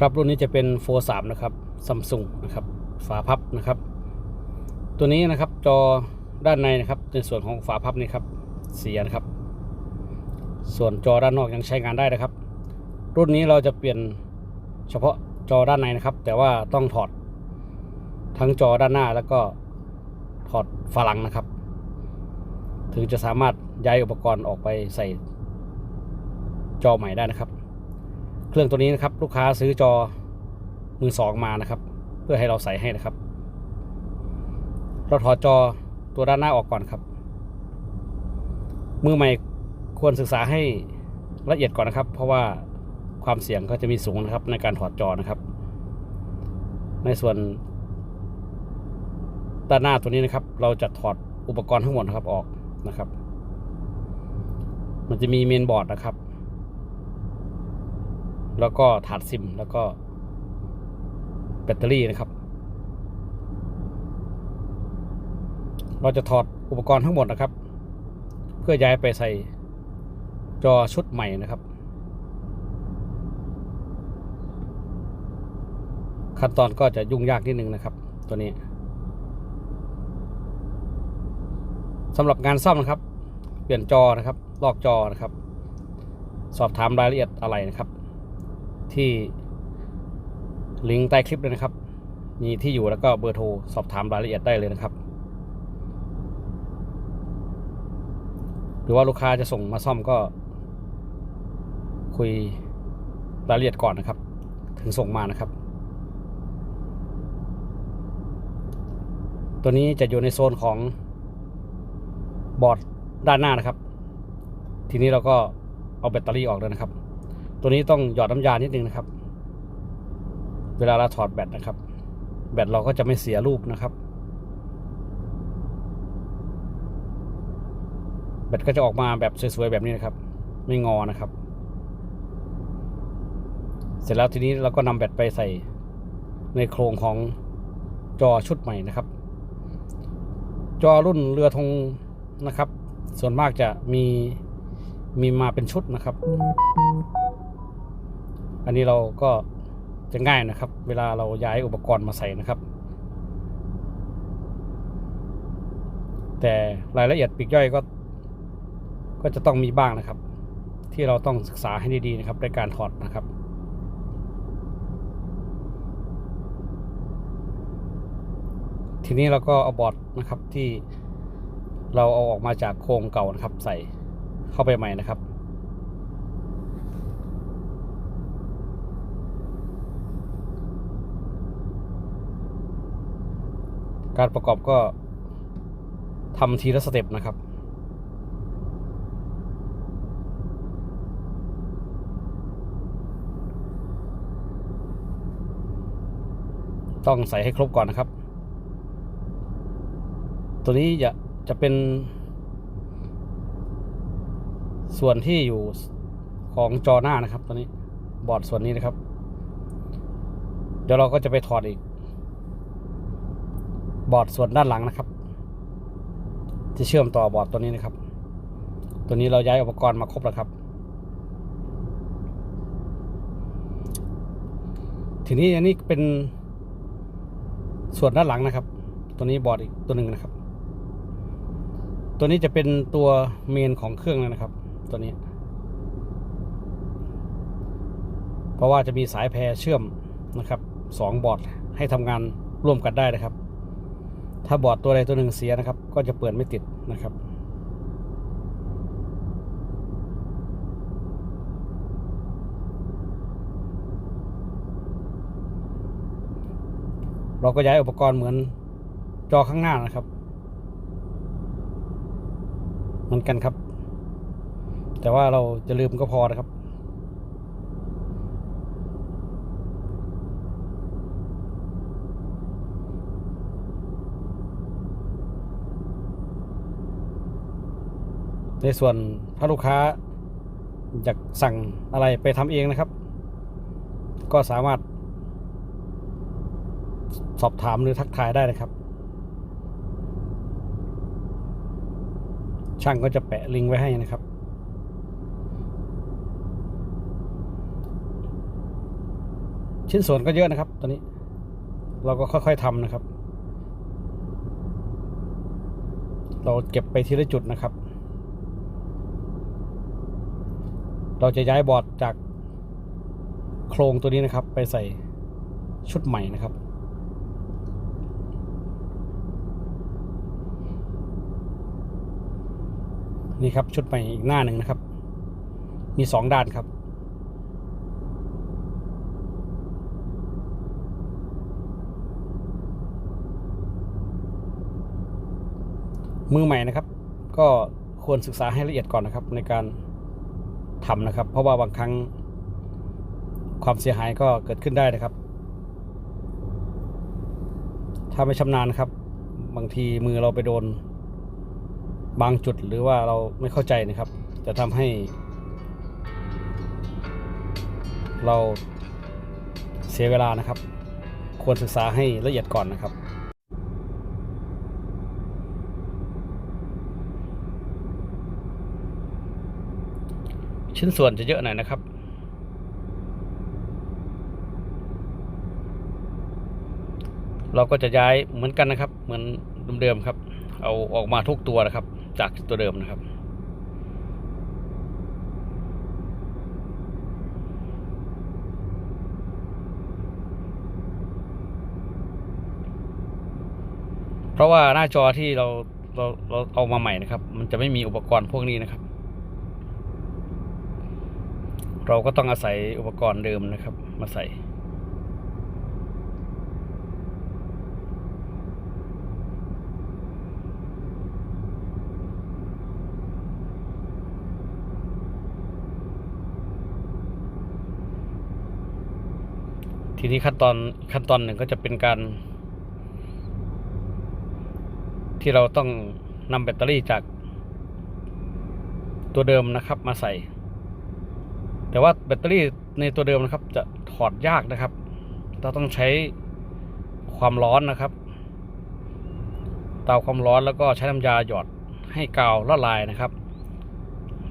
ครับรุ่นนี้จะเป็นโฟร์สามนะครับซัมซุงนะครับฝาพับนะครับ ตัวนี้นะครับจอด้านในนะครับในส่วนของฝาพับนี่ครับเสียนะครับ ส่วนจอด้านนอกยังใช้งานได้นะครับ รุ่นนี้เราจะเปลี่ยนเฉพาะจอด้านในนะครับ แต่ว่าต้องถอดทั้งจอด้านหน้าแล้วก็ถอดฝาหลังนะครับ ถึงจะสามารถย้ายอุปกรณ์ออกไปใส่จอใหม่ได้นะครับ เครื่องตัวนี้นะครับ ลูกค้าซื้อจอมือสองมานะครับ เพื่อให้เราใส่ให้นะครับ เราถอดจอตัวด้านหน้าออกก่อนครับ มือใหม่ควรศึกษาให้ละเอียดก่อนนะครับ เพราะว่าความเสี่ยงก็จะมีสูงนะครับ ในการถอดจอนะครับ ในส่วนด้านหน้าตัวนี้นะครับ เราจะถอดอุปกรณ์ทั้งหมดนะครับออกนะครับ มันจะมีเมนบอร์ดนะครับ แล้วก็ถาดซิมแล้วก็แบตเตอรี่นะครับ เราจะถอดอุปกรณ์ทั้งหมดนะครับ เพื่อย้ายไปใส่จอชุดใหม่นะครับ ขั้นตอนก็จะยุ่งยากนิดนึงนะครับ ตัวนี้สำหรับงานซ่อมนะครับ เปลี่ยนจอนะครับ ลอกจอนะครับ สอบถามรายละเอียดอะไรนะครับ ที่ลิงก์ใต้คลิปเลยนะครับ มีที่อยู่แล้วก็เบอร์โทรสอบถามรายละเอียดได้เลยนะครับ หรือว่าลูกค้าจะส่งมาซ่อมก็ คุยรายละเอียดก่อนนะครับ ถึงส่งมานะครับ ตัวนี้จะอยู่ในโซนของบอร์ดด้านหน้านะครับ ทีนี้เราก็เอาแบตเตอรี่ออกเลยนะครับ ตัวนี้ต้องหยอดน้ำยานิดนึงนะครับ เวลาเราถอดแบตนะครับ แบตเราก็จะไม่เสียรูปนะครับ แบตก็จะออกมาแบบสวยๆแบบนี้นะครับ ไม่งอนะครับ เสร็จแล้วทีนี้เราก็นำแบตไปใส่ในโครงของจอชุดใหม่นะครับ จอรุ่นเรือธงนะครับ ส่วนมากจะมีมีมาเป็นชุดนะครับ อันนี้เราก็จะง่ายนะครับ เวลาเราย้ายอุปกรณ์มาใส่นะครับ แต่รายละเอียดปีกย่อยก็ ก็จะต้องมีบ้างนะครับ ที่เราต้องศึกษาให้ดีๆนะครับในการถอดนะครับทีนี้เราก็เอาบอร์ดนะครับที่เราเอาออกมาจากโครงเก่านะครับ ใส่เข้าไปใหม่นะครับ การประกอบก็ทำทีละสเต็ปนะครับต้องใส่ให้ครบก่อนนะครับ ตัวนี้จะจะเป็น ส่วนที่อยู่ของจอหน้านะครับตัวนี้บอร์ดส่วนนี้นะครับ เดี๋ยวเราก็จะไปถอดอีก บอร์ดส่วนด้านหลังนะครับที่เชื่อมต่อบอร์ดตัวนี้นะครับ ตัวนี้เราย้ายอุปกรณ์มาครบแล้วครับ ทีนี้อันนี้เป็นส่วนด้านหลังนะครับ ตัวนี้บอร์ดอีกตัวหนึ่งนะครับ ตัวนี้จะเป็นตัวเมนของเครื่องเลยนะครับ ตัวนี้ เพราะว่าจะมีสายแพรเชื่อมนะครับสองบอร์ดให้ทำงานร่วมกันได้นะครับ ถ้าบอดตัวใดตัวหนึ่งเสียนะครับ ก็จะเปิดไม่ติดนะครับ เราก็ย้ายอุปกรณ์เหมือนจอข้างหน้านะครับ เหมือนกันครับ แต่ว่าเราจะลืมก็พอนะครับ ในส่วนถ้าลูกค้าอยากสั่งอะไรไปทำเองนะครับ ก็สามารถ สอบถามหรือทักทายได้นะครับ ช่างก็จะแปะลิงก์ไว้ให้นะครับ ชิ้นส่วนก็เยอะนะครับ ตอนนี้ เราก็ค่อยๆทำนะครับ เราเก็บไปทีละจุดนะครับ เราจะย้ายบอร์ดจากโครงตัวนี้นะครับ ไปใส่ชุดใหม่นะครับ นี่ครับชุดใหม่อีกหน้าหนึ่งนะครับ มีสองด้านครับมือใหม่นะครับ ก็ควรศึกษาให้ละเอียดก่อนนะครับในการ ทำนะครับ เพราะว่าบางครั้งความเสียหายก็เกิดขึ้นได้นะครับ ถ้าไม่ชำนาญครับ บางทีมือเราไปโดน บางจุดหรือว่าเราไม่เข้าใจนะครับ จะทำให้ เราเสียเวลานะครับ ควรศึกษาให้ละเอียดก่อนนะครับ ชิ้นส่วนจะเยอะหน่อยนะครับ เราก็จะย้ายเหมือนกันนะครับ เหมือนเดิมๆครับ เอาออกมาทุกตัวนะครับ จากตัวเดิมนะครับเพราะว่าหน้าจอที่เราเราเราเอามาใหม่นะครับ มันจะไม่มีอุปกรณ์พวกนี้นะครับ เราก็ต้องอาศัยอุปกรณ์เดิมนะครับ มาใส่ ทีนี้ขั้นตอนขั้นตอนหนึ่งก็จะเป็นการ ที่เราต้องนำแบตเตอรี่จากตัวเดิมนะครับมาใส่ แต่ว่าแบตเตอรี่ในตัวเดิมนะครับ จะถอดยากนะครับ เราต้องใช้ความร้อนนะครับ เตาความร้อนแล้วก็ใช้น้ำยาหยอดให้กาวละลายนะครับ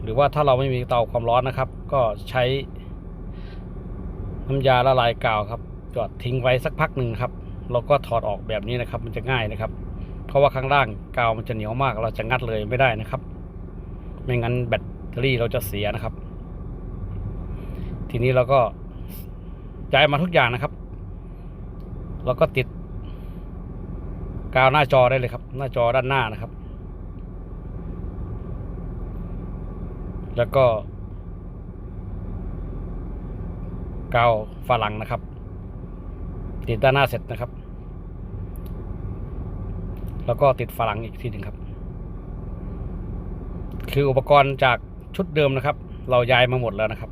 หรือว่าถ้าเราไม่มีเตาความร้อนนะครับ ก็ใช้น้ำยาละลายกาวครับหยอดทิ้งไว้สักพักหนึ่งครับเราก็ถอดออกแบบนี้นะครับ มันจะง่ายนะครับ เพราะว่าข้างล่างกาวมันจะเหนียวมาก เราจะงัดเลยไม่ได้นะครับ ไม่งั้นแบตเตอรี่เราจะเสียนะครับ ทีนี้เราก็ย้ายมาทุกอย่างนะครับ แล้วก็ติดกาวหน้าจอได้เลยครับ หน้าจอด้านหน้านะครับ แล้วก็กาวฝาหลังนะครับ ติดด้านหน้าเสร็จนะครับ แล้วก็ติดฝาหลังอีกทีหนึ่งครับ คืออุปกรณ์จากชุดเดิมนะครับ เราย้ายมาหมดแล้วนะครับ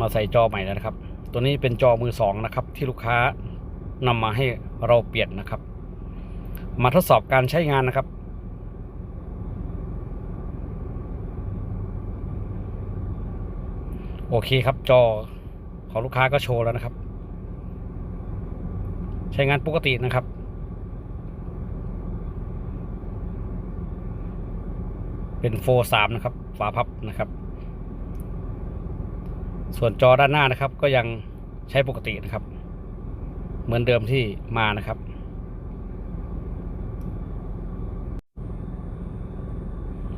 มาใส่จอใหม่แล้วนะครับ ตัวนี้เป็นจอมือสองนะครับ ที่ลูกค้านำมาให้เราเปลี่ยนนะครับ มาทดสอบการใช้งานนะครับโอเคครับจอของลูกค้าก็โชว์แล้วนะครับ ใช้งานปกตินะครับ เป็นโฟสามนะครับ ฝาพับนะครับ ส่วนจอด้านหน้านะครับ ก็ยังใช้ปกตินะครับ เหมือนเดิมที่มานะครับ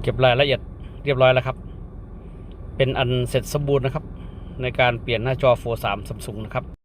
เก็บรายละเอียดเรียบร้อยแล้วครับ เป็นอันเสร็จสมบูรณ์นะครับ ในการเปลี่ยนหน้าจอโฟสามซัมซุงนะครับ